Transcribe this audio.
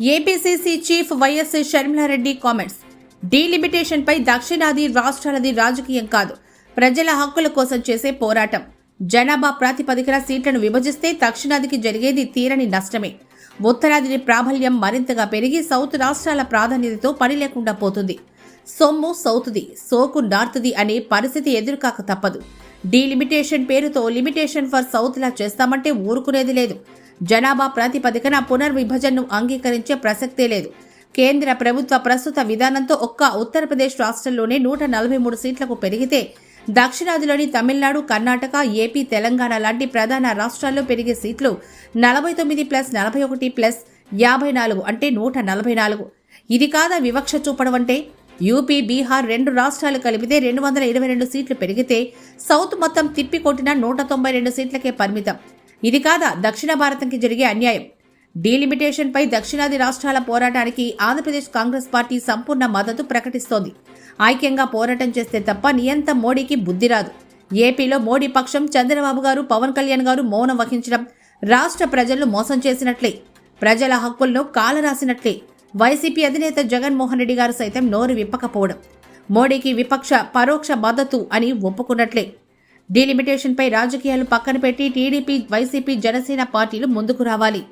APCC chief YS Sharmila Reddy comments. Delimitation పై దక్షిణాది రాష్ట్రాలది రాజకీయం కాదు. ప్రజల హక్కుల కోసం చేసే పోరాటం. జనాభా ప్రాతిపదికన సీట్లను విభజిస్తే దక్షిణాదికి జరిగేది తీరని నష్టమే. ఉత్తరాదిని ప్రాబల్యం మరింతగా పెరిగి సౌత్ రాష్ట్రాల ప్రాధాన్యతతో పని లేకుండా పోతుంది. సొమ్ము సౌత్ది సోకు నార్త్ది అనే పరిస్థితి ఎదురుకాక తప్పదు. డీలిమిటేషన్ పేరుతో లిమిటేషన్ ఫర్ సౌత్లా చేస్తామంటే ఊరుకునేది లేదు. జనాభా ప్రాతిపదికన పునర్విభజనను అంగీకరించే ప్రసక్తే లేదు. కేంద్ర ప్రభుత్వ ప్రస్తుత విధానంతో ఒక్క ఉత్తరప్రదేశ్ రాష్ట్రంలోనే నూట నలభై మూడు సీట్లకు పెరిగితే దక్షిణాదిలోని తమిళనాడు కర్ణాటక ఏపీ తెలంగాణ లాంటి ప్రధాన రాష్ట్రాల్లో పెరిగే సీట్లు నలభై తొమ్మిది ప్లస్ నలభై ఒకటి ప్లస్ యాభై నాలుగు అంటే నూట నలభై నాలుగు. ఇది కాదా వివక్ష చూపడం అంటే? యూపీ బీహార్ రెండు రాష్ట్రాలు కలిపితే రెండు వందల ఇరవై రెండు సీట్లు పెరిగితే సౌత్ మొత్తం తిప్పికొట్టిన నూట తొంభై రెండు సీట్లకే పరిమితం. ఇది కాదా దక్షిణ భారతంకి జరిగే అన్యాయం? డీలిమిటేషన్పై దక్షిణాది రాష్ట్రాల పోరాటానికి ఆంధ్రప్రదేశ్ కాంగ్రెస్ పార్టీ సంపూర్ణ మద్దతు ప్రకటిస్తోంది. ఐక్యంగా పోరాటం చేస్తే తప్ప నియంత మోడీకి బుద్ధి రాదు. ఏపీలో మోడీ పక్షం చంద్రబాబు గారు పవన్ కళ్యాణ్ గారు మౌనం వహించడం రాష్ట్ర ప్రజలను మోసం చేసినట్లే. ప్రజల హక్కులను కాలరాసినట్లే. వైసీపీ అధినేత జగన్మోహన్ రెడ్డి గారు సైతం నోరు విప్పకపోవడం మోడీకి విపక్ష పరోక్ష మద్దతు అని ఒప్పుకున్నట్లే. డీలిమిటేషన్పై రాజకీయాలు పక్కన పెట్టి టీడీపీ వైసీపీ జనసేన పార్టీలు ముందుకు రావాలి.